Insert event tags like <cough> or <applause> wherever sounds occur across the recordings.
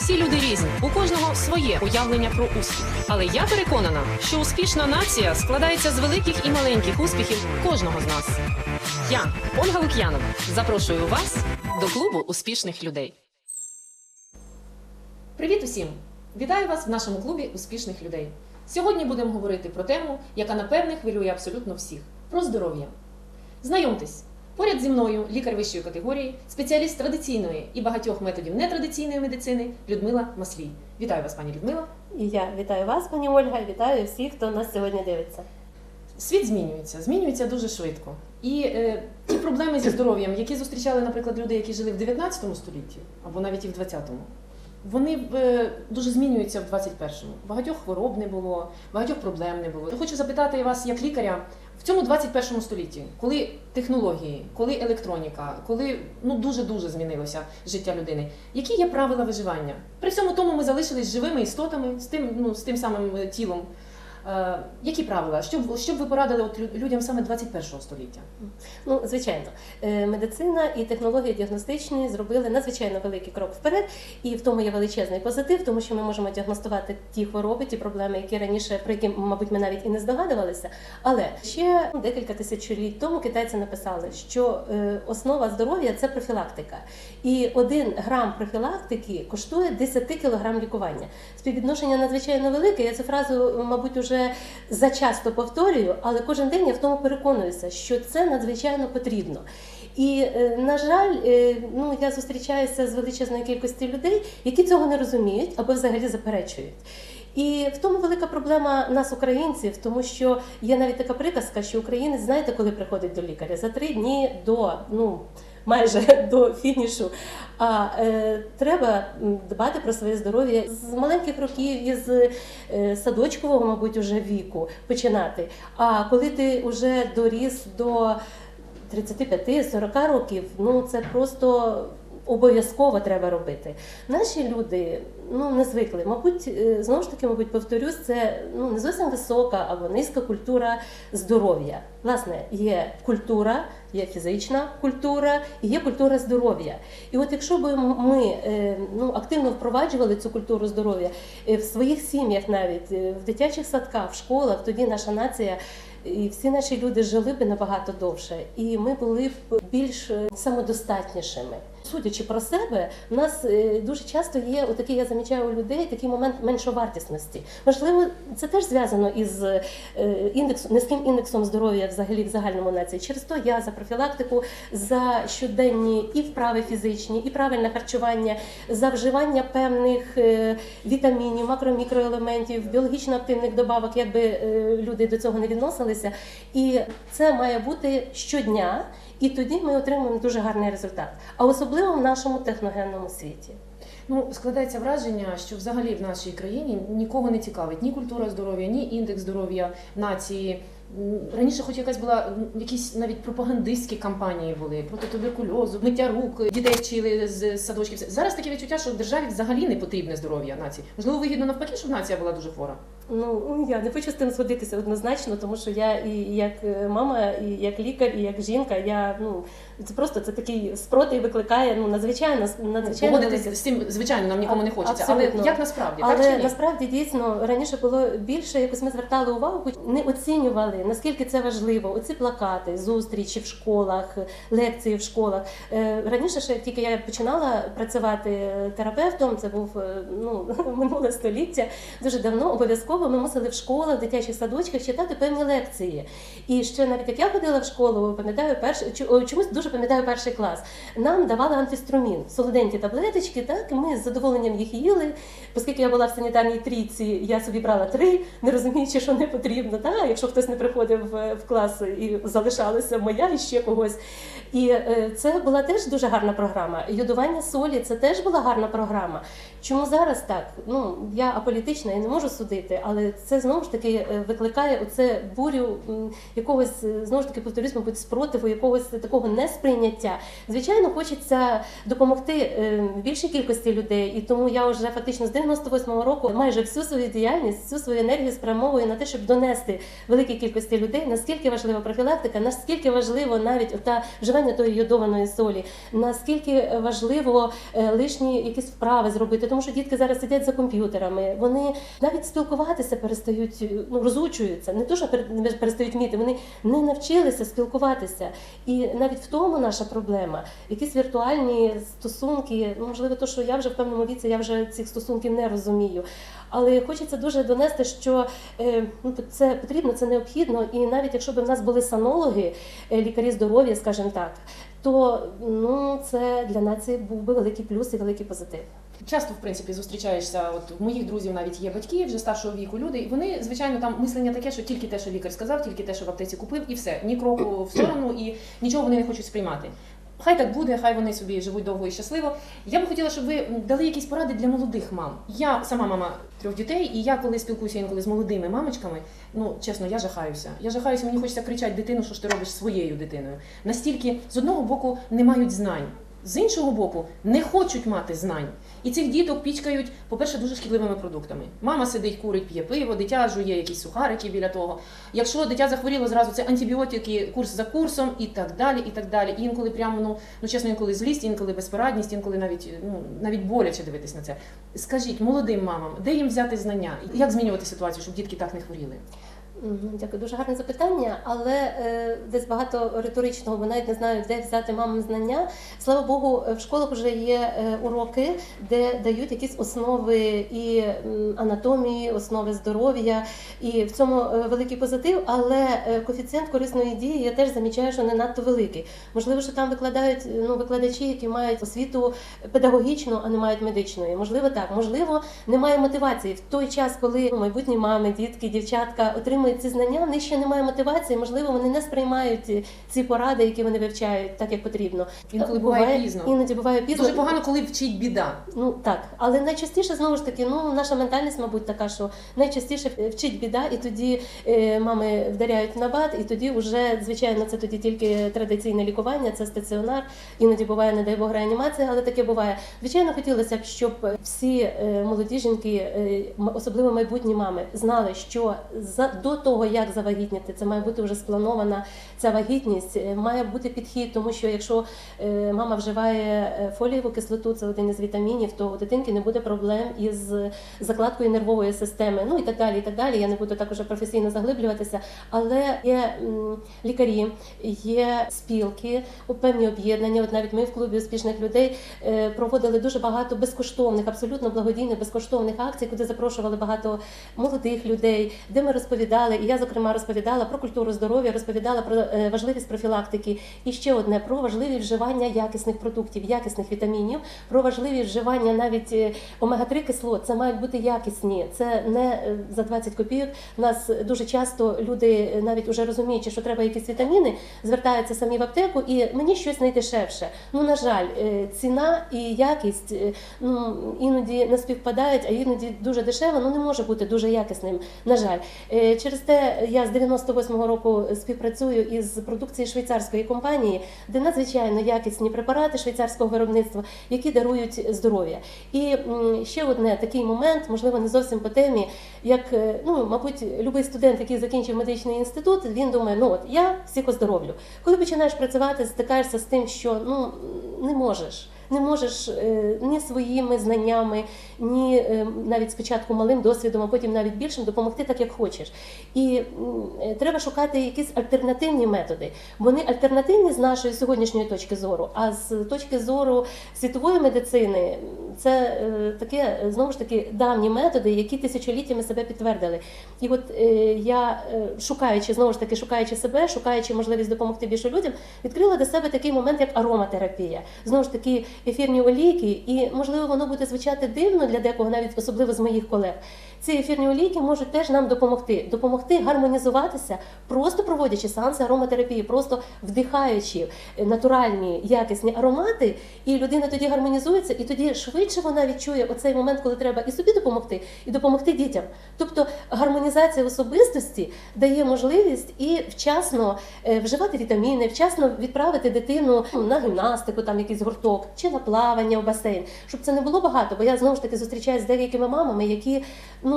Всі люди різні, у кожного своє уявлення про успіх. Але я переконана, що успішна нація складається з великих і маленьких успіхів кожного з нас. Я, Ольга Лук'янова, запрошую вас до клубу успішних людей. Привіт усім! Вітаю вас в нашому клубі успішних людей. Сьогодні будемо говорити про тему, яка напевне хвилює абсолютно всіх про здоров'я. Знайомтесь, поряд зі мною лікар вищої категорії, спеціаліст традиційної і багатьох методів нетрадиційної медицини Людмила Маслій. Вітаю вас, пані Людмила. І я вітаю вас, пані Ольга, і вітаю всіх, хто нас сьогодні дивиться. Світ змінюється, змінюється дуже швидко. І е, ті проблеми зі здоров'ям, які зустрічали, наприклад, люди, які жили в 19 столітті або навіть і в 20-му, вони е, дуже змінюються в 21-му. Багатьох хвороб не було, багатьох проблем не було. Я хочу запитати вас, як лікаря, в цьому 21 столітті, коли технології, коли електроніка, коли ну дуже дуже змінилося життя людини, які є правила виживання? При всьому тому ми залишились живими істотами з тим, ну з тим самим е, тілом. Е, які правила? Що що б ви порадили от людям саме 21 століття? Ну, звичайно, е, медицина і технології діагностичні зробили надзвичайно великий крок вперед, і в тому є величезний позитив, тому що ми можемо діагностувати ті хвороби, ті проблеми, які раніше про які, мабуть, ми навіть і не здогадувалися. Але ще декілька тисячоліть тому китайці написали, що е, основа здоров'я це профілактика, і один грам профілактики коштує 10 кілограм лікування. Співвідношення надзвичайно велике. Я цю фразу, мабуть, уже зачасто повторюю, але кожен день я в тому переконуюся, що це надзвичайно потрібно. І е, на жаль, е, ну я зустрічаюся з величезною кількістю людей, які цього не розуміють або взагалі заперечують. І в тому велика проблема нас, українців, тому що є навіть така приказка, що українець знаєте, коли приходить до лікаря за три дні до ну. Майже <laughs> до фінішу. А е, треба дбати про своє здоров'я з маленьких років, із е, садочкового, мабуть, уже віку починати. А коли ти вже доріс до 35-40 років, ну це просто обов'язково треба робити. Наші люди ну не звикли. Мабуть, е, знову ж таки, мабуть, повторюсь, це ну не зовсім висока або низька культура здоров'я. Власне, є культура, є фізична культура і є культура здоров'я. І от якщо б ми е, ну, активно впроваджували цю культуру здоров'я е, в своїх сім'ях, навіть в дитячих садках, в школах, тоді наша нація. І всі наші люди жили б набагато довше, і ми були б більш самодостатнішими. Судячи про себе, в нас е, дуже часто є отакий, я замічаю у людей такий момент меншовартісності. Можливо, це теж зв'язано із е, індексом низьким індексом здоров'я взагалі в загальному нації. Через то я за профілактику, за щоденні і вправи фізичні, і правильне харчування, за вживання певних е, вітамінів, макро-мікроелементів, біологічно активних добавок, якби люди до цього не відносилися. І це має бути щодня. І тоді ми отримуємо дуже гарний результат, а особливо в нашому техногенному світі. Ну, складається враження, що взагалі в нашій країні нікого не цікавить ні культура здоров'я, ні індекс здоров'я нації. Раніше, хоч якась була якісь навіть пропагандистські кампанії були проти туберкульозу, миття рук, дітей вчили з садочків. Зараз таке відчуття, що в державі взагалі не потрібне здоров'я нації. Можливо, вигідно навпаки, щоб нація була дуже хвора. Ну я не хочу з тим згодитися однозначно, тому що я і як е, мама, і як лікар, і як жінка, я ну це просто це такий спротив викликає ну надзвичайно надзвичайно Погодитись велике- з цим, звичайно, нам нікому не хочеться. Абсолютно. Але як насправді, так Але чи ні? насправді дійсно раніше було більше, якось ми звертали увагу, не оцінювали наскільки це важливо. Оці плакати, зустрічі в школах, лекції в школах. Е, Раніше ще тільки я починала працювати терапевтом, це був е, ну <laughs> минуле століття. Дуже давно обов'язково ми мусили в школах, в дитячих садочках читати певні лекції. І ще навіть як я ходила в школу, пам'ятаю перший чомусь дуже пам'ятаю перший клас. Нам давали антиструмін, солоденькі таблеточки, так ми з задоволенням їх їли. Оскільки я була в санітарній трійці, я собі брала три, не розуміючи, що не потрібно. Та? Якщо хтось не приходив в в клас і залишалася моя і ще когось. І е, це була теж дуже гарна програма. Йодування солі це теж була гарна програма. Чому зараз так? Ну я аполітична і не можу судити, але це знову ж таки е, викликає оце бурю якогось е, знову ж таки повторюсь, мабуть, спротиву, якогось такого несприйняття. Звичайно, хочеться допомогти е, більшій кількості людей, і тому я вже фактично з 98-го року майже всю свою діяльність, всю свою енергію спрямовую на те, щоб донести великій кількості людей, наскільки важлива профілактика, наскільки важливо навіть ота вживання тої йодованої солі, наскільки важливо лишні якісь вправи зробити, тому що дітки зараз сидять за комп'ютерами, вони навіть спілкуватися перестають, е, ну розучуються, не що перестають вміти, вони не навчилися спілкуватися. І навіть в тому наша проблема. Якісь віртуальні стосунки, ну можливо, то, що я вже в певному віці, я вже цих стосунків не розумію. Але хочеться дуже донести, що е, ну, це потрібно, це необхідно. І навіть якщо б в нас були санологи, е, лікарі здоров'я, скажімо так, то ну це для нації був би великий плюс і великий позитив. Часто, в принципі, зустрічаєшся. От в моїх друзів навіть є батьки вже старшого віку люди, і вони, звичайно, там мислення таке, що тільки те, що лікар сказав, тільки те, що в аптеці купив, і все. Ні кроку в сторону, і нічого вони не хочуть сприймати. Хай так буде, хай вони собі живуть довго і щасливо. Я би хотіла, щоб ви дали якісь поради для молодих мам. Я сама мама трьох дітей, і я коли спілкуюся інколи з молодими мамочками, ну чесно, я жахаюся. Я жахаюся, мені хочеться кричати дитину, що ж ти робиш своєю дитиною. Настільки з одного боку не мають знань. З іншого боку, не хочуть мати знань. І цих діток пічкають, по-перше, дуже шкідливими продуктами. Мама сидить, курить, п'є пиво, дитя жує якісь сухарики біля того. Якщо дитя захворіло, зразу це антибіотики, курс за курсом і так далі. І так далі. І інколи прямо ну, ну чесно, інколи злість, інколи безпорадність, інколи навіть ну навіть боляче дивитись на це. Скажіть молодим мамам, де їм взяти знання? Як змінювати ситуацію, щоб дітки так не хворіли? Дякую, дуже гарне запитання, але е, десь багато риторичного, бо навіть не знаю, де взяти мамам знання. Слава Богу, в школах вже є е, уроки, де дають якісь основи і м, анатомії, основи здоров'я, і в цьому е, великий позитив. Але е, коефіцієнт корисної дії я теж замічаю, що не надто великий. Можливо, що там викладають ну, викладачі, які мають освіту педагогічну, а не мають медичної. Можливо, так. Можливо, немає мотивації в той час, коли ну, майбутні мами, дітки, дівчатка отримують ці знання. В них ще немає мотивації. Можливо, вони не сприймають ці- ці поради, які вони вивчають, так як потрібно. Інколи буває пізно. Іноді буває пізно. Дуже погано, коли вчить біда. Ну так, але найчастіше знову ж таки, ну наша ментальність, мабуть, така, що найчастіше вчить біда, і тоді е, мами вдаряють в набат, і тоді вже, звичайно, це тоді тільки традиційне лікування, це стаціонар. Іноді буває, не дай Бог, реанімація, але таке буває. Звичайно, хотілося б, щоб всі е, молоді жінки, е, особливо майбутні мами, знали, що за до того, як завагітніти, це має бути вже спланована ця вагітність, е, має бути підхід, тому що якщо е, мама вживає е, фолієву кислоту, це один із вітамінів, то у дитинки не буде проблем із закладкою нервової системи, ну і так далі. І так далі. Я не буду так уже професійно заглиблюватися, але є лікарі, є спілки, певні об'єднання. От навіть ми в клубі успішних людей проводили дуже багато безкоштовних, абсолютно благодійних безкоштовних акцій, куди запрошували багато молодих людей, де ми розповідали, і я зокрема розповідала про культуру здоров'я, розповідала про е, важливість профілактики. І ще одне про важливість вживання якісних продуктів, якісних вітамінів, про важливість вживання навіть е, омега-3 кислот. Це мають бути якісні. Це не е, за 20 копійок. У нас дуже часто люди, навіть уже розуміючи, що треба якісь вітаміни, звертаються самі в аптеку, і мені щось найдешевше. Ну на жаль, ціна і якість ну іноді не співпадають, а іноді дуже дешево. Ну не може бути дуже якісним. На жаль, Е, через те я з 98-го року співпрацюю із продукцією швейцарської компанії, де надзвичайно якісні препарати швейцарського виробництва, які дарують здоров'я. І ще одне такий момент, можливо, не зовсім по темі, як е, ну, мабуть, будь-який студент, який закінчив медичний інститут, він думає, ну от я всіх оздоровлю. Коли починаєш працювати, стикаєшся з тим, що ну не можеш. Не можеш е, ні своїми знаннями, ні е, навіть спочатку малим досвідом, а потім навіть більшим допомогти так, як хочеш. І е, треба шукати якісь альтернативні методи. Вони альтернативні з нашої сьогоднішньої точки зору, а з точки зору світової медицини це таке знову ж таки давні методи, які тисячоліттями себе підтвердили. І от я, шукаючи знову ж таки, шукаючи себе, шукаючи можливість допомогти більше людям, відкрила для себе такий момент, як ароматерапія. Знову ж таки, ефірні олійки, і можливо воно буде звучати дивно для декого, навіть особливо з моїх колег. Ці ефірні олійки можуть теж нам допомогти, допомогти гармонізуватися, просто проводячи сеанси ароматерапії, просто вдихаючи натуральні якісні аромати, і людина тоді гармонізується, і тоді швидше вона відчує оцей момент, коли треба і собі допомогти, і допомогти дітям. Тобто гармонізація особистості дає можливість і вчасно е, вживати вітаміни, вчасно відправити дитину ну, на гімнастику, там якийсь гурток, чи на плавання в басейн, щоб це не було багато. Бо я знову ж таки зустрічаюся з деякими мамами, які ну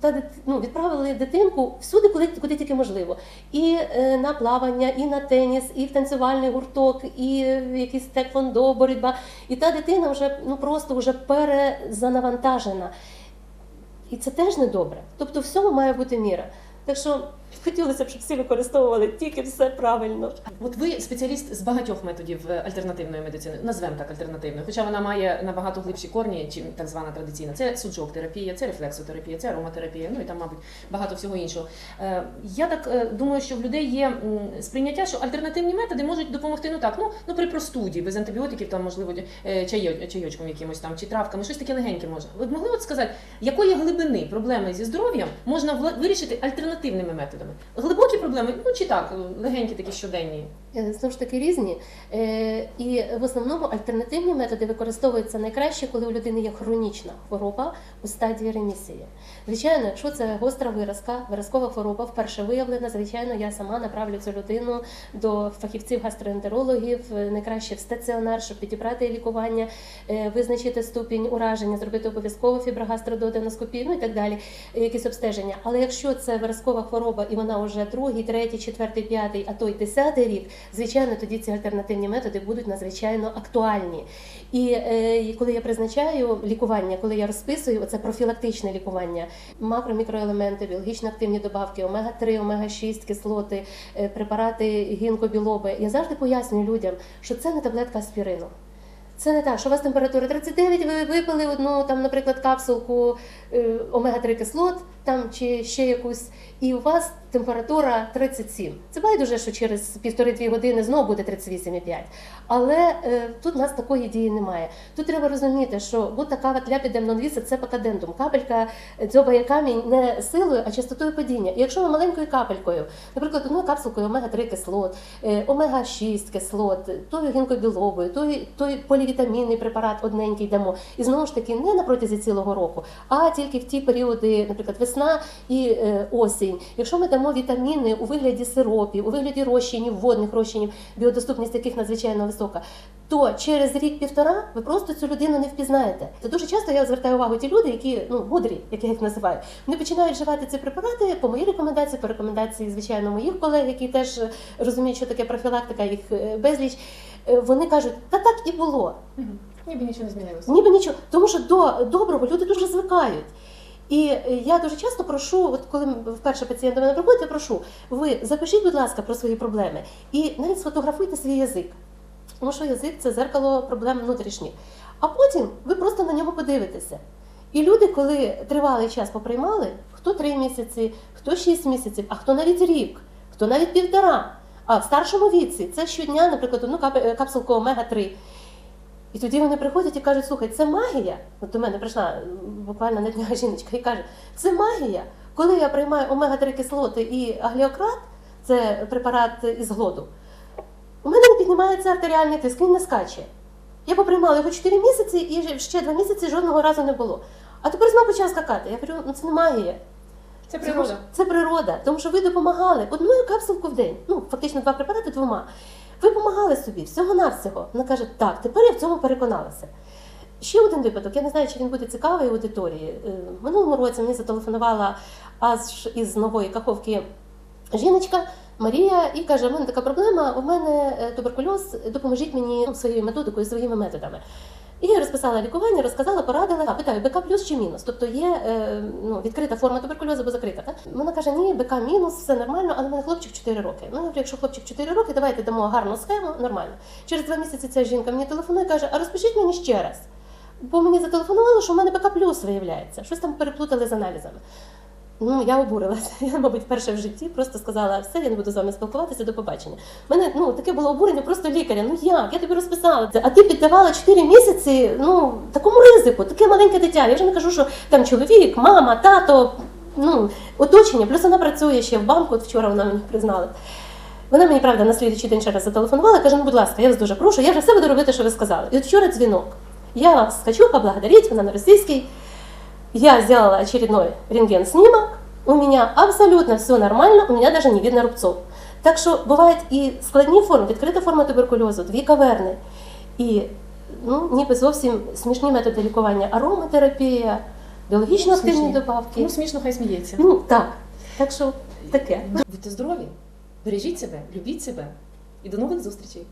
та ну, відправили дитинку всюди, куди, куди тільки можливо. І е, на плавання, і на теніс, і в танцювальний гурток, і в якийсь теквондо, боротьба. І та дитина вже ну просто вже перезанавантажена. І це теж не добре. Тобто всьому має бути міра. Так що хотілося б, щоб всі використовували тільки все правильно. От ви спеціаліст з багатьох методів е, альтернативної медицини, назвемо так альтернативною, хоча вона має набагато глибші корні, чим так звана традиційна. Це суджок терапія, це рефлексотерапія, це ароматерапія, ну і там, мабуть, багато всього іншого. Е, Я так е, думаю, що в людей є сприйняття, що альтернативні методи можуть допомогти. Ну так, ну ну при простуді, без антибіотиків, там можливо чайочком якимось там чи травками, щось таке легеньке може. Ви могли от сказати, якої глибини проблеми зі здоров'ям можна вирішити альтернативними методами? Глибокі проблеми, ну чи так, легенькі такі щоденні. Е, Знову ж таки різні. Е, І в основному альтернативні методи використовуються найкраще, коли у людини є хронічна хвороба у стадії ремісії. Звичайно, якщо це гостра виразка, виразкова хвороба вперше виявлена, звичайно, я сама направлю цю людину до фахівців гастроентерологів, е, найкраще в стаціонар, щоб підібрати лікування, визначити ступінь ураження, зробити обов'язково фіброгастрододеноскопію, ну і так далі, якісь обстеження. Але якщо це виразкова хвороба і вона вже другий, третій, четвертий, п'ятий, а то й десятий рік, звичайно, тоді ці альтернативні методи будуть надзвичайно актуальні. І е, коли я призначаю лікування, коли я розписую, це профілактичне лікування, макро, мікроелементи, біологічно активні добавки, омега-3, омега-6 кислоти, е, препарати гінкобілоби, я завжди пояснюю людям, що це не таблетка аспірину. Це не так, що у вас температура 39, ви випили одну, там, наприклад, капсулку е, омега-3 кислот там, чи ще якусь, і у вас температура 37. Це байдуже, що через півтори-дві години знову буде 38,5. Але е, тут у нас такої дії немає. Тут треба розуміти, що будь кава ляпідем нонвіса це пакадентум. Капелька дзьобає камінь не силою, а частотою падіння. І якщо ми маленькою капелькою, наприклад, одною капсулкою омега-3 кислот, е, омега-6 кислот, тою гінкобіловою, той, той полівітамінний препарат одненький дамо. І знову ж таки не на протязі цілого року, а тільки в ті періоди, наприклад, весна і е, осінь. Якщо ми дамо вітаміни у вигляді сиропів, у вигляді розчинів, водних розчинів, біодоступність яких надзвичайно висока, то через рік-півтора ви просто цю людину не впізнаєте. Це дуже часто я звертаю увагу ті люди, які ну мудрі, як я їх називаю. Вони починають вживати ці препарати по моїй рекомендації, по рекомендації, звичайно, моїх колег, які теж е, розуміють, що таке профілактика, їх е, безліч. Е, Вони кажуть, та так і було. Ніби нічого не змінилося. Ніби нічого, тому що до доброго люди дуже звикають. І е, я дуже часто прошу, от коли вперше пацієнт до мене приходить, я прошу, ви запишіть, будь ласка, про свої проблеми і навіть сфотографуйте свій язик. Тому що язик це зеркало проблем внутрішніх. А потім ви просто на нього подивитеся. І люди, коли тривалий час поприймали, хто три місяці, хто шість місяців, а хто навіть рік, хто навіть півтора. А в старшому віці це щодня, наприклад, одну е, капсулку омега-3. І тоді вони приходять і кажуть, слухай, це магія. От до мене прийшла буквально на днях жіночка і каже, це магія. Коли я приймаю омега-3 кислоти і агліократ, це препарат із глоду, у мене не піднімається артеріальний тиск, він не скаче. Я поприймала його 4 місяці і ще 2 місяці жодного разу не було. А тепер знову почав скакати. Я кажу, ну це не магія. Це Це, природа. це природа, тому що ви допомагали одною капсулку в день. Ну, фактично два препарати двома. Ви помагали собі всього-навсього. Вона каже, так, тепер я в цьому переконалася. Ще один випадок, я не знаю, чи він буде цікавий аудиторії. Е, минулому році мені зателефонувала аж із нової каховки жіночка Марія і каже: у мене така проблема, у мене е, туберкульоз, допоможіть мені своєю методикою, своїми методами. І я розписала лікування, розказала, порадила. А питаю, БК плюс чи мінус? Тобто є е, ну, відкрита форма туберкульозу або закрита. Так? Вона каже, ні, БК мінус, все нормально, але в мене хлопчик 4 роки. Ну, я говорю, якщо хлопчик 4 роки, давайте дамо гарну схему, нормально. Через два місяці ця жінка мені телефонує і каже, а розпишіть мені ще раз. Бо мені зателефонували, що в мене БК плюс виявляється. Щось там переплутали з аналізами. Ну, я обурилася. <laughs> Я, мабуть, вперше в житті просто сказала, все, я не буду з вами спілкуватися, до побачення. У мене ну, таке було обурення просто лікаря. Ну як? Я тобі розписала це. А ти піддавала 4 місяці ну, такому ризику, таке маленьке дитя. Я вже не кажу, що там чоловік, мама, тато, ну, оточення, плюс вона працює ще в банку, от вчора вона мені признала. Вона мені, правда, на слідчий день ще раз зателефонувала, каже, ну, будь ласка, я вас дуже прошу, я вже все буду робити, що ви сказали. І от вчора дзвінок. Я вас хочу поблагодарить, вона на російській. Я сделала очередной рентген-снимок, у меня абсолютно все нормально, у меня даже не видно рубцов. Так що бувають і складні форми, відкрита форма туберкульозу, дві каверни, і ну, ніби зовсім смішні методи лікування, ароматерапія, біологічно активні добавки. Кому смішно, хай сміється. Ну так. Так що таке. Будьте здорові, бережіть себе, любіть себе і до нових зустрічей.